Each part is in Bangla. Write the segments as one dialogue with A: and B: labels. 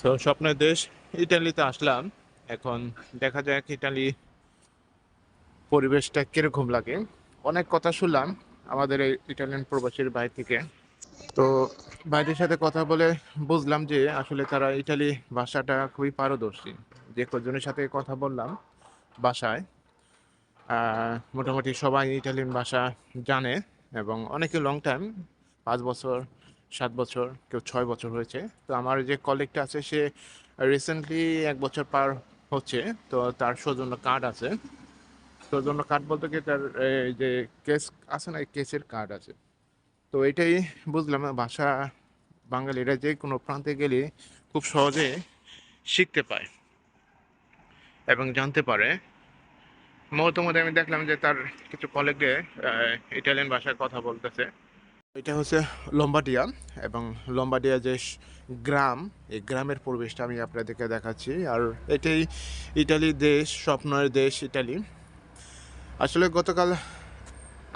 A: সো স্বপ্নের দেশ ইটালিতে আসলাম। এখন দেখা যাক ইটালি পরিবেশটা কীরকম লাগে। অনেক কথা শুনলাম আমাদের এই ইটালিয়ান প্রবাসীর বাইরে থেকে। তো ভাইদের সাথে কথা বলে বুঝলাম যে আসলে তারা ইটালি ভাষাটা খুবই পারদর্শী। যে কজনের সাথে কথা বললাম বাসায় মোটামুটি সবাই ইটালিয়ান ভাষা জানে এবং অনেকে লং টাইম পাঁচ বছর সাত বছর, কেউ ছয় বছর হয়েছে। তো আমার যে কলিগটা আছে, সে রিসেন্টলি এক বছর পার হচ্ছে। তো তার সৌজন্য কার্ড আছে। সৌজন্য কার্ড বলতে কি, তার যে কেস আছে না কেসের কার্ড আছে। তো এটাই বুঝলাম, ভাষা বাঙালিরা যে কোনো প্রান্তে গেলে খুব সহজে শিখতে পায় এবং জানতে পারে। মধ্যে আমি দেখলাম যে তার কিছু কলেগদের ইটালিয়ান ভাষায় কথা বলতেছে। এটা হচ্ছে লম্বাডিয়া এবং লম্বাডিয়া যে গ্রাম, এই গ্রামের পরিবেশটা আমি আপনাদেরকে দেখাচ্ছি। আর এটাই ইটালি দেশ, স্বপ্নের দেশ ইটালি। আসলে গতকাল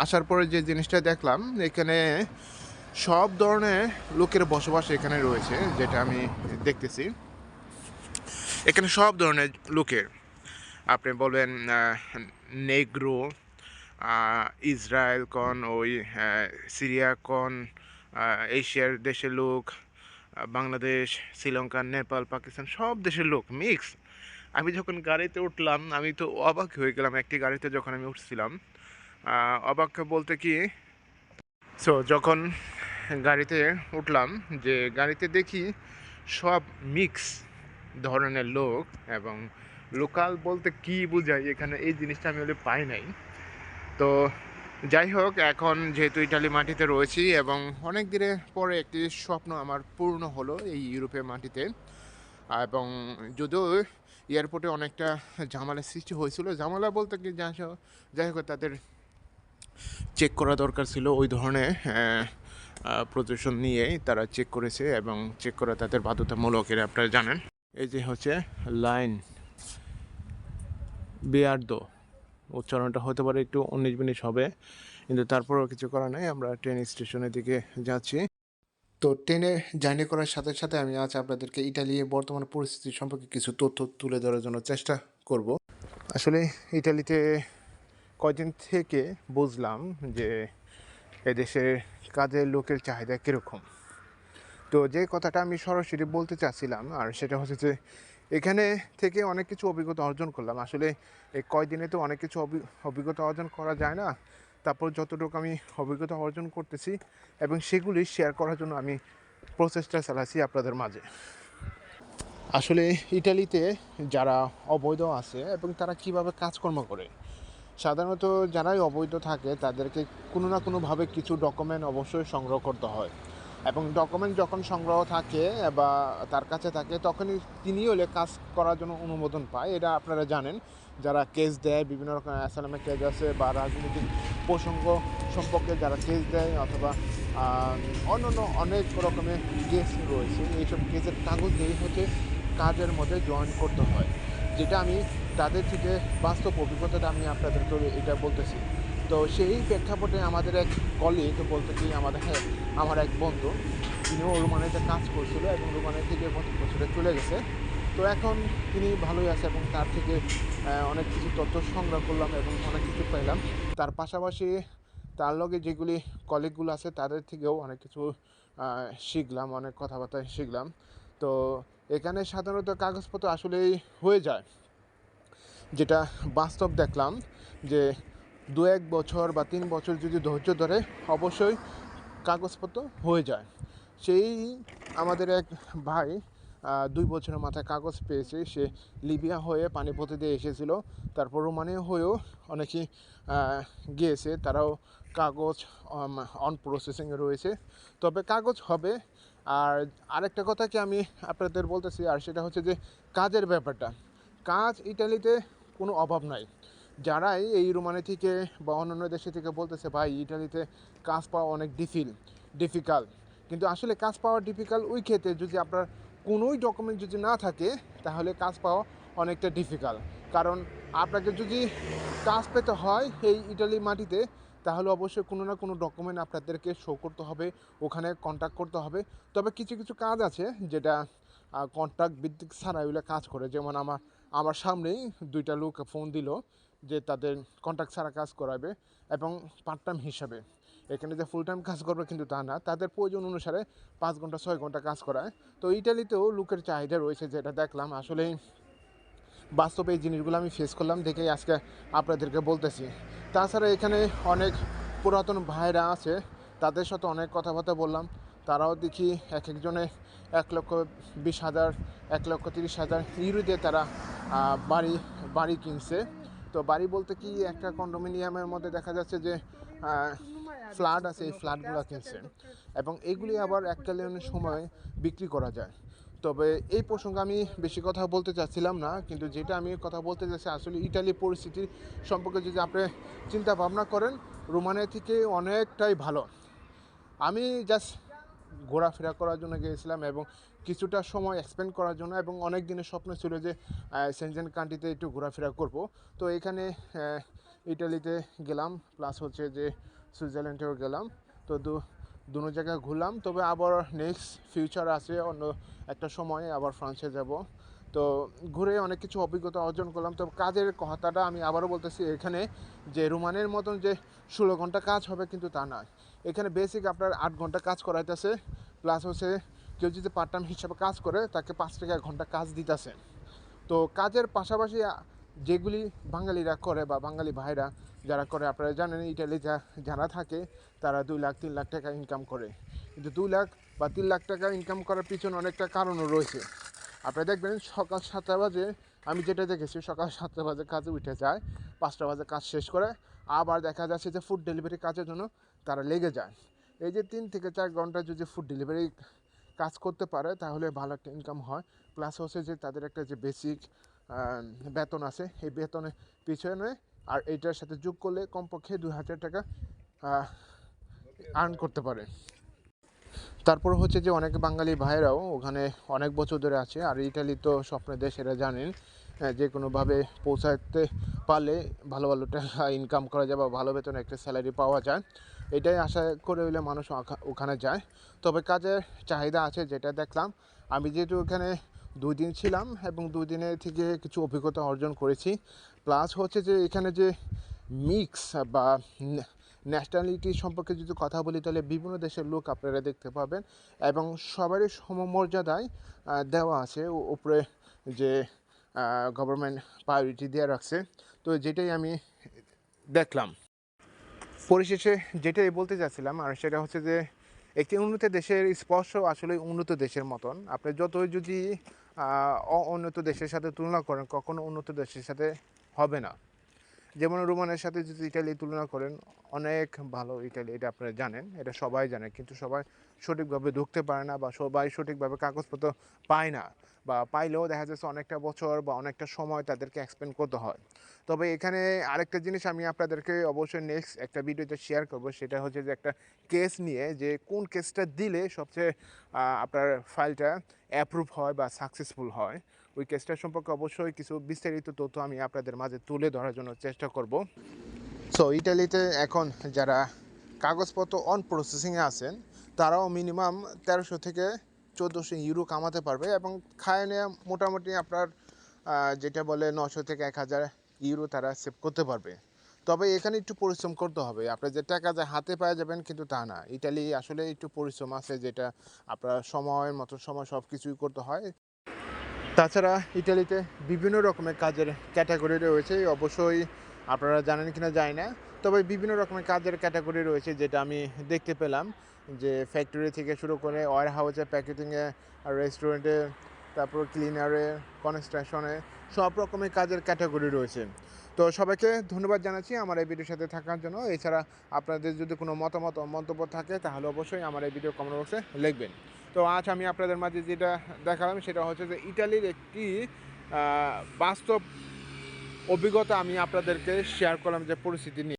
A: আসার পরে যে জিনিসটা দেখলাম, এখানে সব ধরনের লোকের বসবাস এখানে রয়েছে, যেটা আমি দেখতেছি। এখানে সব ধরনের লোকের। আপনি বলবেন নেগ্রো ইসরায়েল কন, ওই সিরিয়া কন এশিয়ার দেশের লোক বাংলাদেশ, শ্রীলঙ্কা, নেপাল, পাকিস্তান, সব দেশের লোক মিক্স। আমি যখন গাড়িতে উঠলাম, আমি তো অবাক হয়ে গেলাম একটি গাড়িতে যখন আমি উঠছিলাম। অবাক বলতে কি? সো যখন গাড়িতে উঠলাম, যে গাড়িতে দেখি সব মিক্স ধরনের লোক এবং লোকাল বলতে কি বোঝায় এখানে এই জিনিসটা আমি ওদের পাই নাই। তো যাই হোক, এখন যেহেতু ইটালি মাটিতে রয়েছি এবং অনেক দিনের পরে একটি স্বপ্ন আমার পূর্ণ হলো এই ইউরোপের মাটিতে। এবং যদিও এয়ারপোর্টে অনেকটা ঝামেলার সৃষ্টি হয়েছিল, ঝামেলা বলতে কি যাই হোক, তাদের চেক করা দরকার ছিল ওই ধরনের প্রদর্শন নিয়েই তারা চেক করেছে এবং চেক করা তাদের বাধ্যতামূলক এর আপনারা জানেন। এই যে হচ্ছে লাইন বিয়ার্দো। উচ্চারণটা হতে পারে একটু উনিশ বিনিশ হবে। কিন্তু তারপরেও কিছু করার নাই, আমরা ট্রেন স্টেশনের দিকে যাচ্ছি। তো ট্রেনে জার্নি করার সাথে সাথে আমি আজ আপনাদেরকে ইটালির বর্তমান পরিস্থিতি সম্পর্কে কিছু তথ্য তুলে ধরার জন্য চেষ্টা করব। আসলে ইটালিতে কয়দিন থেকে বুঝলাম যে এদেশের কাজের লোকের চাহিদা কীরকম। তো যে কথাটা আমি সরাসরি বলতে চাচ্ছিলাম, আর সেটা হচ্ছে যে এখানে থেকে অনেক কিছু অভিজ্ঞতা অর্জন করলাম। আসলে এই কয়দিনে তো অনেক কিছু অভি- অভিজ্ঞতা অর্জন করা যায় না। তারপর যতটুকু আমি অভিজ্ঞতা অর্জন করতেছি এবং সেগুলি শেয়ার করার জন্য আমি প্রচেষ্টা চালাচ্ছি আপনাদের মাঝে। আসলে ইটালিতে যারা অবৈধ আছে এবং তারা কীভাবে কাজকর্ম করে, সাধারণত যারাই অবৈধ থাকে তাদেরকে কোনো না কোনোভাবে কিছু ডকুমেন্ট অবশ্যই সংগ্রহ করতে হয়। এবং ডকুমেন্ট যখন সংগ্রহ থাকে বা তার কাছে থাকে তখনই তিনি হলে কাজ করার জন্য অনুমোদন পায়। এটা আপনারা জানেন যারা কেস দেয় বিভিন্ন রকম অ্যাসালামের কেস আছে বা রাজনৈতিক প্রসঙ্গ সম্পর্কে যারা কেস দেয় অথবা আহ, অন্যান্য অনেক রকমের কেস রয়েছে এইসব কেসের কাগজ দিয়েই হচ্ছে কাজের মধ্যে জয়েন করতে হয়। যেটা আমি তাদের থেকে বাস্তব অভিজ্ঞতাটা আমি আপনাদেরকে এটা বলতেছি। তো সেই প্রেক্ষাপটে আমাদের এক কলিগ বলতে কি আমাদের হ্যাঁ, আমার এক বন্ধু তিনিও রোমানিতে কাজ করছিল এবং রোমানি থেকে বছরে চলে গেছে। তো এখন তিনি ভালোই আছে এবং তার থেকে অনেক কিছু তথ্য সংগ্রহ করলাম এবং অনেক কিছু পেলাম তার পাশাপাশি তার লগে যেগুলি কলিগগুলো আছে তাদের থেকেও অনেক কিছু শিখলাম অনেক কথাবার্তা শিখলাম। তো এখানে সাধারণত কাগজপত্র আসলেই হয়ে যায়। যেটা বাস্তব দেখলাম যে দু এক বছর বা তিন বছর যদি ধৈর্য ধরে অবশ্যই কাগজপত্র হয়ে যায়। সেই আমাদের এক ভাই দুই বছরের মাথায় কাগজ পেয়েছে। সে লিবিয়া হয়ে পানিপথে দিয়ে এসেছিল। তারপর রোমানিয়া হয়েও অনেকেই আহ, গিয়েছে। তারাও কাগজ অন প্রসেসিংয়ে রয়েছে। তবে কাগজ হবে। আর আরেকটা কথা কি আমি আপনাদের বলতেছি আর সেটা হচ্ছে যে কাজের ব্যাপারটা। কাজ ইটালিতে কোনো অভাব নাই। যারাই এই রোমানি থেকে বা অন্যান্য দেশে থেকে বলতেছে, ভাই, ইটালিতে কাজ পাওয়া অনেক ডিফিল ডিফিকাল্ট কিন্তু আসলে কাজ পাওয়া ডিফিকাল্ট ওই ক্ষেত্রে যদি আপনার কোনোই ডকুমেন্ট যদি না থাকে, তাহলে কাজ পাওয়া অনেকটা ডিফিকাল্ট কারণ আপনাকে যদি কাজ পেতে হয় এই ইটালি মাটিতে, তাহলে অবশ্যই কোনো না কোনো ডকুমেন্ট আপনাদেরকে শো করতে হবে, ওখানে কন্ট্যাক্ট করতে হবে। তবে কিছু কিছু কাজ আছে যেটা কন্ট্রাক্ট ভিত্তিক ছাড়া এগুলো কাজ করে। যেমন আমার আমার সামনেই দুইটা লোক ফোন দিল। যে তাদের কন্ট্রাক্ট ছাড়া কাজ করাবে এবং পার্ট টাইম হিসাবে। এখানে যে ফুল টাইম কাজ করবে কিন্তু তা না, তাদের প্রয়োজন অনুসারে পাঁচ ঘণ্টা, ছয় ঘণ্টা কাজ করায়। তো ইটালিতেও লোকের চাহিদা রয়েছে যেটা দেখলাম। আসলে বাস্তবে এই জিনিসগুলো আমি ফেস করলাম, দেখেই আজকে আপনাদেরকে বলতেছি। তাছাড়া এখানে অনেক পুরাতন ভাইরা আছে, তাদের সাথে অনেক কথাবার্তা বললাম। তারাও দেখি এক একজনে এক লক্ষ বিশ হাজার, এক লক্ষ তিরিশ হাজার ইউরো দিয়ে তারা বাড়ি বাড়ি কিনছে। তো বাড়ি বলতে কি একটা কন্ডোমিনিয়ামের মধ্যে দেখা যাচ্ছে যে ফ্ল্যাট আছে, এই ফ্ল্যাটগুলো কিনছে এবং এইগুলি আবার এককালীন সময় বিক্রি করা যায়। তবে এই প্রসঙ্গে আমি বেশি কথা বলতে চাচ্ছিলাম না, কিন্তু যেটা আমি কথা বলতে চাচ্ছি, আসলে ইটালি পরিস্থিতির সম্পর্কে যদি আপনি চিন্তা ভাবনা করেন, রোমানিয়া থেকে অনেকটাই ভালো। আমি জাস্ট ঘোরাফেরা করার জন্য গিয়েছিলাম এবং কিছুটা সময় এক্সপেন্ড করার জন্য এবং অনেক দিনের স্বপ্ন ছিল যে সেনজেন কান্ট্রিতে একটু ঘোরাফেরা করব। তো এখানে ইটালিতে গেলাম প্লাস হচ্ছে যে সুইজারল্যান্ডেও গেলাম। তো দু, দুনো জায়গায় ঘুরলাম, তবে আবার নেক্সট ফিউচার আছে, অন্য একটা সময়ে আবার ফ্রান্সে যাব। তো ঘুরে অনেক কিছু অভিজ্ঞতা অর্জন করলাম, তো কাজের কথাটা আমি আবারও বলতেছি, এখানে যে রোমানের মতন যে ষোলো ঘণ্টা কাজ হবে কিন্তু তা নয়। এখানে বেসিক আপনার আট ঘণ্টা কাজ করাইতেছে প্লাস হচ্ছে কেউ যদি পার্ট টাইম হিসাবে কাজ করে, তাকে পাঁচ টাকা ঘণ্টা কাজ দিতেছে। তো কাজের পাশাপাশি যেগুলি বাঙালিরা করে বা বাঙালি ভাইরা যারা করে, আপনারা জানেন ইটালি যা, যারা থাকে, তারা দুই লাখ, তিন লাখ টাকা ইনকাম করে। কিন্তু দুই লাখ বা তিন লাখ টাকা ইনকাম করার পিছনে অনেকটা কারণও রয়েছে। আপনারা দেখবেন সকাল সাতটা বাজে, আমি যেটা দেখেছি, সকাল সাতটা বাজে কাজে উঠে যায়, পাঁচটা বাজে কাজ শেষ করে, আবার দেখা যাচ্ছে যে ফুড ডেলিভারি কাজের জন্য তারা লেগে যায়। এই যে তিন থেকে চার ঘণ্টা যদি ফুড ডেলিভারি কাজ করতে পারে, তাহলে ভালো একটা ইনকাম হয়। প্লাস হচ্ছে যে তাদের একটা যে বেসিক বেতন আছে এই বেতনের পিছনে আর এইটার সাথে যোগ করলে কমপক্ষে দুই হাজার টাকা আর্ন করতে পারে। তারপর হচ্ছে যে অনেক বাঙালি ভাইরাও ওখানে অনেক বছর ধরে আছে, আর ইটালি তো স্বপ্নের দেশ, এরা জানেন যে কোনোভাবে পৌঁছাতে পারলে ভালো ভালো টাকা ইনকাম করা যায় বা ভালো বেতনে একটা স্যালারি পাওয়া যায়। এটাই আশা করে হইলে মানুষ ওখা- ওখানে যায়। তবে কাজের চাহিদা আছে যেটা দেখলাম। আমি যেহেতু ওখানে দুই দিন ছিলাম এবং দুই দিনে থেকে কিছু অভিজ্ঞতা অর্জন করেছি। প্লাস হচ্ছে যে এখানে যে মিক্স বা ন্যাশনালিটি সম্পর্কে যদি কথা বলি তাহলে বিভিন্ন দেশের লোক আপনারা দেখতে পাবেন এবং সবারই সমমর্যাদায় দেওয়া আছে। উপরে যে গভর্নমেন্ট প্রায়োরিটি দেওয়া রাখছে। তো যেটাই আমি দেখলাম। পরিশেষে যেটাই বলতে চাচ্ছিলাম আর সেটা হচ্ছে যে একটি উন্নত দেশের স্পর্শ আসলে উন্নত দেশের মতন। আপনি যতই যদি আহ, অ-উন্নত দেশের সাথে তুলনা করেন কখনো উন্নত দেশের সাথে হবে না। যেমন রোমানের সাথে যদি ইটালি তুলনা করেন, অনেক ভালো ইটালি, এটা আপনারা জানেন, এটা সবাই জানে, কিন্তু সবাই সঠিকভাবে ঢুকতে পারে না বা সবাই সঠিকভাবে কাগজপত্র পায় না বা পাইলেও দেখা যাচ্ছে অনেকটা বছর বা অনেকটা সময় তাদেরকে এক্সপেন্ড করতে হয়। তবে এখানে আরেকটা জিনিস আমি আপনাদেরকে অবশ্যই নেক্সট একটা ভিডিওতে শেয়ার করব, সেটা হচ্ছে যে একটা কেস নিয়ে যে কোন কেসটা দিলে সবচেয়ে আপনার ফাইলটা অ্যাপ্রুভ হয় বা সাকসেসফুল হয়। ওই কেসটা সম্পর্কে অবশ্যই কিছু বিস্তারিত তথ্য আমি আপনাদের মাঝে তুলে ধরার জন্য চেষ্টা করব। সো ইটালিতে এখন যারা কাগজপত্র অন প্রসেসিংয়ে আছেন, তারাও মিনিমাম তেরোশো থেকে চোদ্দোশো ইউরো কামাতে পারবে এবং খায় নিয়ে মোটামুটি আপনার যেটা বলে নশো থেকে এক হাজার ইউরো তারা সেভ করতে পারবে। তবে এখানে একটু পরিশ্রম করতে হবে। আপনার যে টাকা যে হাতে পাওয়া যাবেন কিন্তু তা না। ইটালি আসলে একটু পরিশ্রম আছে যেটা আপনার সময়ের মতো সময় সব কিছুই করতে হয়। তাছাড়া ইটালিতে বিভিন্ন রকমের কাজের ক্যাটাগরি রয়েছে অবশ্যই আপনারা জানেন কিনা যায় না, তবে বিভিন্ন রকমের কাজের ক্যাটাগরি রয়েছে যেটা আমি দেখতে পেলাম, যে ফ্যাক্টরি থেকে শুরু করে ওয়ার হাউসে প্যাকেটিংয়ে আর রেস্টুরেন্টে তারপর ক্লিনারে কনস্ট্রাকশনে সব রকমের কাজের ক্যাটাগরি রয়েছে। তো সবাইকে ধন্যবাদ জানাচ্ছি আমার এই ভিডিওর সাথে থাকার জন্য। এছাড়া আপনাদের যদি কোনো মতামত মন্তব্য থাকে, তাহলে অবশ্যই আমার এই ভিডিও কমেন্ট বক্সে লিখবেন। তো আজ আমি আপনাদের মাঝে যেটা দেখালাম, সেটা হচ্ছে যে ইটালির একটি বাস্তব অভিজ্ঞতা আমি আপনাদেরকে শেয়ার করলাম যে পরিস্থিতি নিয়ে।